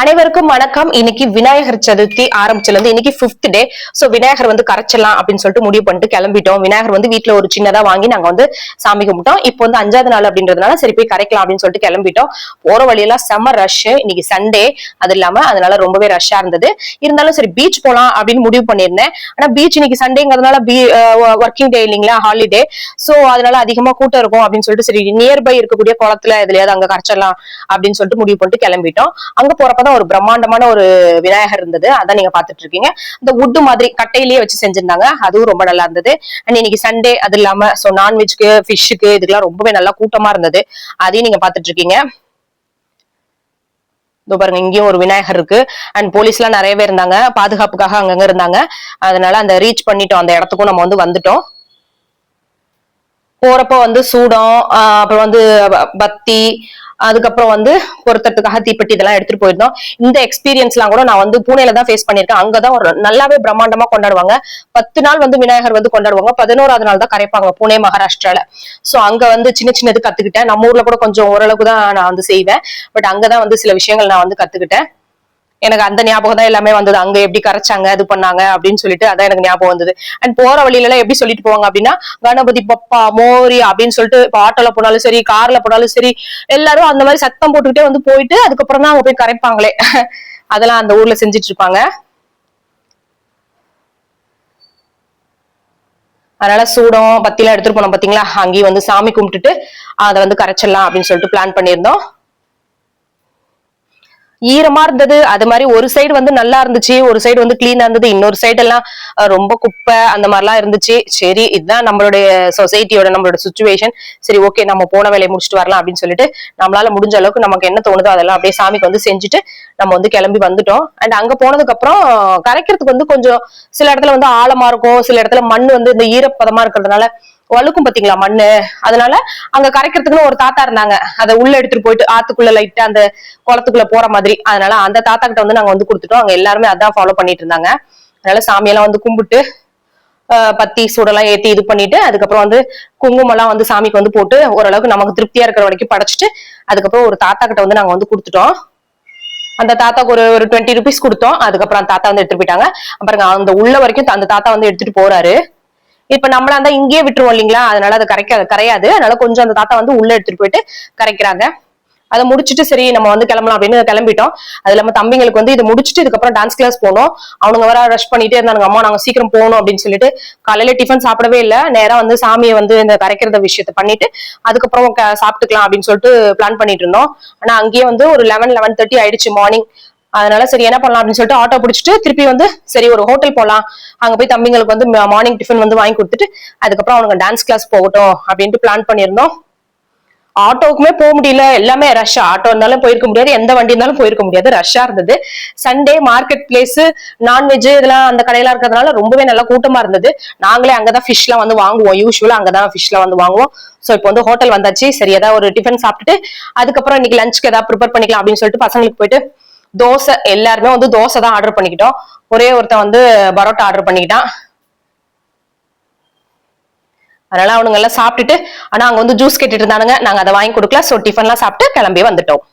அனைவருக்கும் வணக்கம். இன்னைக்கு விநாயகர் சதுர்த்தி ஆரம்பிச்சதுல இருந்து இன்னைக்கு பிப்த் டே சோ விநாயகர் வந்து கரைச்சிடலாம் அப்படின்னு சொல்லிட்டு முடிவு பண்ணிட்டு கிளம்பிட்டோம். விநாயகர் வந்து வீட்டுல ஒரு சின்னதா வாங்கி நாங்க வந்து சாமி கும்பிட்டோம். இப்போ வந்து அஞ்சாவது நாள் அப்படின்றதுனால சரி போய் கரைக்கலாம் அப்படின்னு சொல்லிட்டு கிளம்பிட்டோம். போற வழியெல்லாம் செம்ம ரஷ் இன்னைக்கு சண்டே அது இல்லாம அதனால ரொம்பவே ரஷ்ஷா இருந்தது. இருந்தாலும் சரி பீச் போலாம் அப்படின்னு முடிவு பண்ணியிருந்தேன். ஆனா பீச் இன்னைக்கு சண்டேங்கிறதுனால பீ ஒர்க்கிங் டே இல்லைங்களா ஹாலிடே சோ அதனால அதிகமா கூட்டம் இருக்கும் அப்படின்னு சொல்லிட்டு சரி நியர்பை இருக்கக்கூடிய குளத்துல எதுலயாவது அங்க கரைச்சிடலாம் அப்படின்னு சொல்லிட்டு முடிவு பண்ணிட்டு கிளம்பிட்டோம். அங்க போறப்பதான் ஒரு பிரம்மாண்டமான ஒரு விநாயகர் இருந்தது. அதான் நீங்க பாத்துட்டு இருக்கீங்க இந்த உட்டு மாதிரி கட்டையிலேயே வச்சு செஞ்சிருந்தாங்க. அதுவும் ரொம்ப நல்லா இருந்தது. அண்ட் இன்னைக்கு சண்டே அது இல்லாம சோ நான்வெஜ்க்கு ஃபிஷ்ஷுக்கு இதுக்கெல்லாம் ரொம்பவே நல்லா கூட்டமா இருந்தது. அதையும் நீங்க பாத்துட்டு இருக்கீங்க இதோ பாருங்க இங்கேயும் ஒரு விநாயகர் இருக்கு. அண்ட் போலீஸ் எல்லாம் நிறைய பேர் இருந்தாங்க. பாதுகாப்புக்காக அங்கங்க இருந்தாங்க. அதனால அந்த ரீச் பண்ணிட்டோம். அந்த இடத்துக்கும் நம்ம வந்து வந்துட்டோம். போறப்ப வந்து சூடம் அப்புறம் வந்து பத்தி அதுக்கப்புறம் வந்து பொருத்தத்துக்காக தீப்பெட்டி இதெல்லாம் எடுத்துட்டு போயிருந்தோம். இந்த எக்ஸ்பீரியன்ஸ் எல்லாம் கூட நான் வந்து புனேல தான் ஃபேஸ் பண்ணிருக்கேன் அங்கதான் ஒரு நல்லாவே பிரம்மாண்டமா கொண்டாடுவாங்க. பத்து நாள் வந்து விநாயகர் வந்து கொண்டாடுவாங்க. பதினோராவது நாள் தான் கரைப்பாங்க புனே மகாராஷ்டிரால. சோ அங்க வந்து சின்ன சின்னது கத்துக்கிட்டேன். நம்ம ஊர்ல கூட கொஞ்சம் ஓரளவுக்கு தான் நான் வந்து செய்வேன். பட் அங்கதான் வந்து சில விஷயங்கள் நான் வந்து கத்துக்கிட்டேன். எனக்கு அந்த ஞாபகம் தான் எல்லாமே வந்தது. அங்க எப்படி கரைச்சாங்க இது பண்ணாங்க அப்படின்னு சொல்லிட்டு அதான் எனக்கு ஞாபகம் வந்தது. அண்ட் போற வழியில எல்லாம் எப்படி சொல்லிட்டு போவாங்க அப்படின்னா கணபதி பப்பா மோரி அப்படின்னு சொல்லிட்டு இப்போ ஆட்டோல போனாலும் சரி கார்ல போனாலும் சரி எல்லாரும் அந்த மாதிரி சத்தம் போட்டுக்கிட்டே வந்து போயிட்டு அதுக்கப்புறம் தான் அவங்க போய் கரைப்பாங்களே. அதெல்லாம் அந்த ஊர்ல செஞ்சுட்டு இருப்பாங்க அதனால சூடம் பத்திலாம் எடுத்துட்டு போனோம் பாத்தீங்களா? அங்கேயும் வந்து சாமி கும்பிட்டுட்டு அதை வந்து கரைச்சிடலாம் அப்படின்னு சொல்லிட்டு பிளான் பண்ணியிருந்தோம். ஈரமா இருந்தது. அது மாதிரி ஒரு சைடு வந்து நல்லா இருந்துச்சு. ஒரு சைடு வந்து கிளீனா இருந்தது. இன்னொரு சைடு எல்லாம் ரொம்ப குப்பை அந்த மாதிரிலாம் இருந்துச்சு. சரி இதுதான் நம்மளுடைய சொசைட்டியோட நம்மளோட சுச்சுவேஷன் சரி ஓகே நம்ம போன வேலையை முடிச்சுட்டு வரலாம் அப்படின்னு சொல்லிட்டு நம்மளால முடிஞ்ச அளவுக்கு நமக்கு என்ன தோணுதோ அதெல்லாம் அப்படியே சாமிக்கு வந்து செஞ்சுட்டு நம்ம வந்து கிளம்பி வந்துட்டோம். அண்ட் அங்க போனதுக்கு அப்புறம் கரைக்கிறதுக்கு வந்து கொஞ்சம் சில இடத்துல வந்து ஆழமா இருக்கும். சில இடத்துல மண் வந்து இந்த ஈரப்பதமா இருக்கிறதுனால வழுக்கும் பாத்தீங்களா மண்ணு? அதனால அங்க கரைக்கிறதுக்குன்னு ஒரு தாத்தா இருந்தாங்க. அதை உள்ள எடுத்துட்டு போயிட்டு ஆத்துக்குள்ள லைட்டா அந்த குளத்துக்குள்ள போற மாதிரி. அதனால அந்த தாத்தா கிட்ட வந்து நாங்க வந்து கொடுத்துட்டோம். அங்க எல்லாருமே அதான் ஃபாலோ பண்ணிட்டு இருந்தாங்க. அதனால சாமியெல்லாம் வந்து கும்பிட்டு பத்தி சூடெல்லாம் ஏத்தி இது பண்ணிட்டு அதுக்கப்புறம் வந்து குங்குமம் எல்லாம் வந்து சாமிக்கு வந்து போட்டு ஓரளவுக்கு நமக்கு திருப்தியா இருக்கிற வரைக்கும் படைச்சிட்டு அதுக்கப்புறம் ஒரு தாத்தா கிட்ட வந்து நாங்க வந்து கொடுத்துட்டோம். அந்த தாத்தாக்கு ஒரு ஒரு டுவெண்ட்டி ருபீஸ் கொடுத்தோம். அதுக்கப்புறம் அந்த தாத்தா வந்து எடுத்துட்டு போயிட்டாங்க. அப்புறம் அந்த உள்ள வரைக்கும் அந்த தாத்தா வந்து எடுத்துட்டு போறாரு. இப்ப நம்மளா இருந்தா இங்கேயே விட்டுருவோம் இல்லைங்களா? அதனால அது கரைக்க கரையாது. அதனால கொஞ்சம் அந்த தாத்தா வந்து உள்ள எடுத்துட்டு போயிட்டு கரைக்கிறாங்க. அதை முடிச்சுட்டு சரி நம்ம வந்து கிளம்பலாம் அப்படின்னு கிளம்பிட்டோம். அது இல்லாம தம்பிங்களுக்கு வந்து இதை முடிச்சுட்டு இதுக்கப்புறம் டான்ஸ் கிளாஸ் போனோம். அவனுங்க வர ரஷ் பண்ணிட்டே இருந்தாங்க அம்மா நாங்க சீக்கிரம் போகணும் அப்படின்னு சொல்லிட்டு காலையில டிஃபன் சாப்பிடவே இல்லை. நேரா வந்து சாமியை வந்து இந்த கரைக்கிறத விஷயத்த பண்ணிட்டு அதுக்கப்புறம் சாப்பிட்டுக்கலாம் அப்படின்னு சொல்லிட்டு பிளான் பண்ணிட்டு இருந்தோம். ஆனா அங்கேயே வந்து ஒரு லெவன் லெவன் தேர்ட்டி ஆயிடுச்சு மார்னிங் அதனால சரி என்ன பண்ணலாம் அப்படின்னு சொல்லிட்டு ஆட்டோ பிடிச்சிட்டு திருப்பி வந்து சரி ஒரு ஹோட்டல் போலாம். அங்க போய் தம்பிங்களுக்கு வந்து மார்னிங் டிஃபன் வந்து வாங்கி கொடுத்துட்டு அதுக்கப்புறம் அவனுங்க டான்ஸ் கிளாஸ் போகட்டும் அப்படின்ட்டு பிளான் பண்ணியிருந்தோம். ஆட்டோவுக்குமே போக முடியல. எல்லாமே ரஷ்ஷா ஆட்டோ இருந்தாலும் போயிருக்க முடியாது. எந்த வண்டி இருந்தாலும் போயிருக்க முடியாது. ரஷ்ஷா இருந்தது. சண்டே மார்க்கெட் பிளேஸ் நான்வெஜ் இதெல்லாம் அந்த கடையெல்லாம் இருக்கிறதுனால ரொம்பவே நல்லா கூட்டமா இருந்தது. நாங்களே அங்கதான் ஃபிஷ் எல்லாம் வந்து வாங்குவோம். யூஸ்வலா அங்கதான் ஃபிஷ் எல்லாம் வந்து வாங்குவோம். சோ இப்போ வந்து ஹோட்டல் வந்தாச்சு. சரி ஏதாவது ஒரு டிஃபன் சாப்பிட்டுட்டு அதுக்கப்புறம் இன்னைக்கு லஞ்சுக்கு ஏதாவது ப்ரிப்பேர் பண்ணிக்கலாம் அப்படின்னு சொல்லிட்டு பசங்களுக்கு போயிட்டு தோசை எல்லாருமே வந்து தோசை தான் ஆர்டர் பண்ணிக்கிட்டோம். ஒரே ஒருத்தன் வந்து பரோட்டா ஆர்டர் பண்ணிக்கிட்டான். அதனால அவனுங்க எல்லாம் சாப்பிட்டுட்டு ஆனா அங்க வந்து ஜூஸ் கேட்டுட்டு இருந்தானுங்க. நாங்க அதை வாங்கி கொடுக்கல. சோ டிஃபன் எல்லாம் சாப்பிட்டு கிளம்பி வந்துட்டோம்.